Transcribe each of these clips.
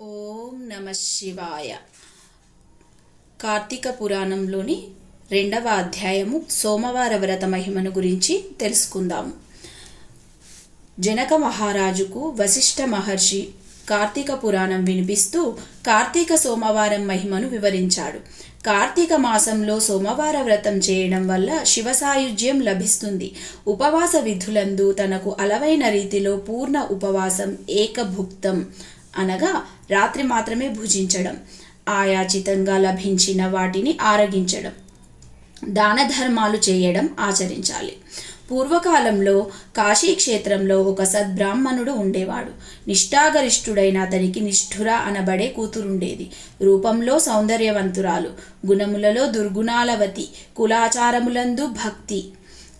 ఓం నమ శివాయ. కార్తీక పురాణంలోని రెండవ అధ్యాయము సోమవార వ్రత మహిమను గురించి తెలుసుకుందాము. జనక మహారాజుకు వశిష్ఠ మహర్షి కార్తీక పురాణం వినిపిస్తూ కార్తీక సోమవారం మహిమను వివరించాడు. కార్తీక మాసంలో సోమవార వ్రతం చేయడం వల్ల శివ సాయుధ్యం లభిస్తుంది. ఉపవాస విధులందు తనకు అలవైన రీతిలో పూర్ణ ఉపవాసం ఏకభుక్తం. అనగా రాత్రి మాత్రమే భుజించడం ఆయాచితంగా లభించిన వాటిని ఆరగించడం దాన ధర్మాలు చేయడం ఆచరించాలి. పూర్వకాలంలో కాశీ క్షేత్రంలో ఒక సద్బ్రాహ్మణుడు ఉండేవాడు. నిష్ఠాగరిష్ఠుడైన అతనికి నిష్ఠుర అనబడే కూతురుండేది. రూపంలో సౌందర్యవంతురాలు గుణములలో దుర్గుణాలవతి కులాచారములందు భక్తి.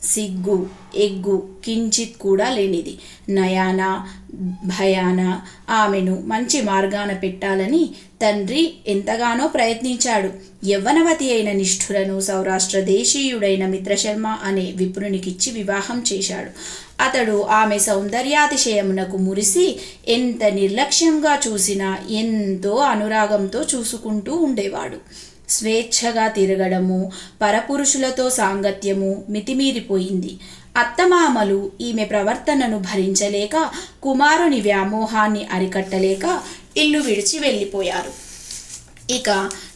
సిగ్గు ఎగ్గు కించిత్ కూడా లేనిది. నయాన భయాన ఆమెను మంచి మార్గాన పెట్టాలని తండ్రి ఎంతగానో ప్రయత్నించాడు. యవ్వనవతి అయిన నిష్ఠురను సౌరాష్ట్ర దేశీయుడైన మిత్రశర్మ అనే విప్రునికిచ్చి వివాహం చేశాడు. అతడు ఆమె సౌందర్యాతిశయమునకు మురిసి ఎంత నిర్లక్ష్యంగా చూసినా ఎంతో అనురాగంతో చూసుకుంటూ ఉండేవాడు. స్వేచ్ఛగా తిరగడము పరపురుషులతో సాంగత్యము మితిమీరిపోయింది. అత్తమామలు ఈమె ప్రవర్తనను భరించలేక కుమారుని వ్యామోహాన్ని అరికట్టలేక ఇల్లు విడిచి వెళ్ళిపోయారు. ఇక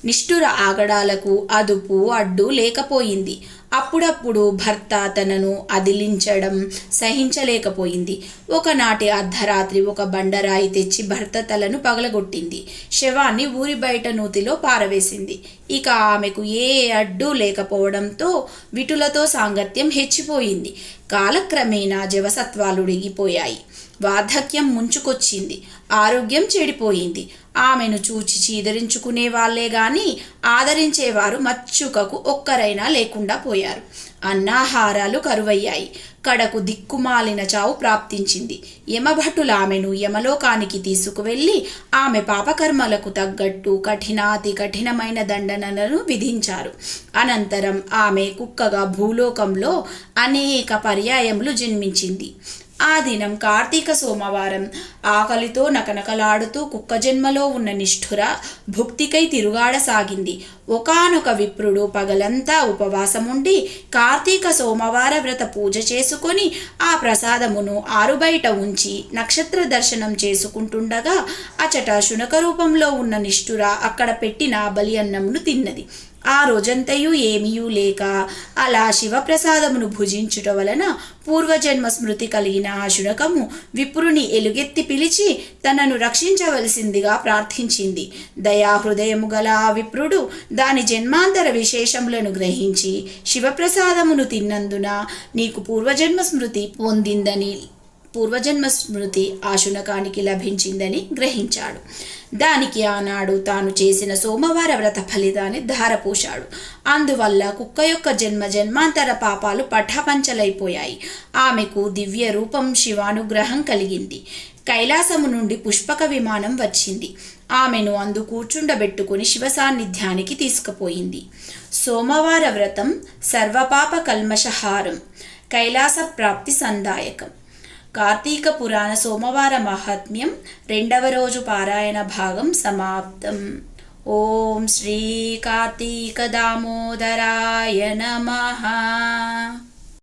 నిష్ఠుర ఆగడాలకు అదుపు అడ్డు లేకపోయింది. అప్పుడప్పుడు భర్త తనను అదిలించడం సహించలేకపోయింది. ఒకనాటి అర్ధరాత్రి ఒక బండరాయి తెచ్చి భర్త తలను పగలగొట్టింది. శవాన్ని ఊరి బయట నూతిలో పారవేసింది. ఇక ఆమెకు ఏ అడ్డు లేకపోవడంతో విటులతో సాంగత్యం హెచ్చిపోయింది. కాలక్రమేణా జవసత్వాలుడిగిపోయాయి వార్ధక్యం ముంచుకొచ్చింది. ఆరోగ్యం చెడిపోయింది. ఆమెను చూచి చీదరించుకునే వాళ్ళే గాని ఆదరించేవారు మచ్చుకకు ఒక్కరైనా లేకుండా పోయారు. అన్నాహారాలు కరువయ్యాయి. కడకు దిక్కుమాలిన చావు ప్రాప్తించింది. యమభటులు ఆమెను యమలోకానికి తీసుకువెళ్ళి ఆమె పాపకర్మలకు తగ్గట్టు కఠినాతి కఠినమైన దండనలను విధించారు. అనంతరం ఆమె కుక్కగా భూలోకంలో అనేక పర్యాయములు జన్మించింది. ఆ దినం కార్తీక సోమవారం. ఆకలితో నకనకలాడుతూ కుక్క జన్మలో ఉన్న నిష్ఠుర భుక్తికై తిరుగాడసాగింది ఒకనొక విప్రుడు పగలంతా ఉపవాసముండి కార్తీక సోమవార వ్రత పూజ చేసుకొని ఆ ప్రసాదమును ఆరుబయట ఉంచి నక్షత్ర దర్శనం చేసుకుంటుండగా అచట శునక రూపంలో ఉన్న నిష్ఠుర అక్కడ పెట్టిన బలి అన్నమును తిన్నది. ఆ రోజంతయు ఏమీయూ లేక అలా శివప్రసాదమును భుజించుట వలన పూర్వజన్మ స్మృతి కలిగిన ఆ శునకము విప్రుని ఎలుగెత్తి పిలిచి తనను రక్షించవలసిందిగా ప్రార్థించింది. దయాహృదయము గల ఆ విప్రుడు దాని జన్మాంతర విశేషములను గ్రహించి శివప్రసాదమును తిన్నందున నీకు పూర్వజన్మ స్మృతి పొందిందని పూర్వజన్మ స్మృతి ఆ శునకానికి లభించిందని గ్రహించాడు. దానికి ఆనాడు తాను చేసిన సోమవార వ్రత ఫలితాన్ని ధారపోశాడు. అందువల్ల కుక్క యొక్క జన్మ జన్మాంతర పాపాలు పఠాపంచలైపోయాయి ఆమెకు దివ్య రూపం శివానుగ్రహం కలిగింది. కైలాసము నుండి పుష్పక విమానం వచ్చింది. ఆమెను అందు కూర్చుండబెట్టుకుని శివ సాన్నిధ్యానికి తీసుకుపోయింది. సోమవార వ్రతం సర్వపాప కల్మషహారం కైలాస ప్రాప్తి సందాయకం. కార్తీక పురాణ సోమవార మహాత్మ్యం రెండవ రోజు పారాయణ భాగం సమాప్తం. ఓం శ్రీ కార్తీక దామోదరాయ నమః.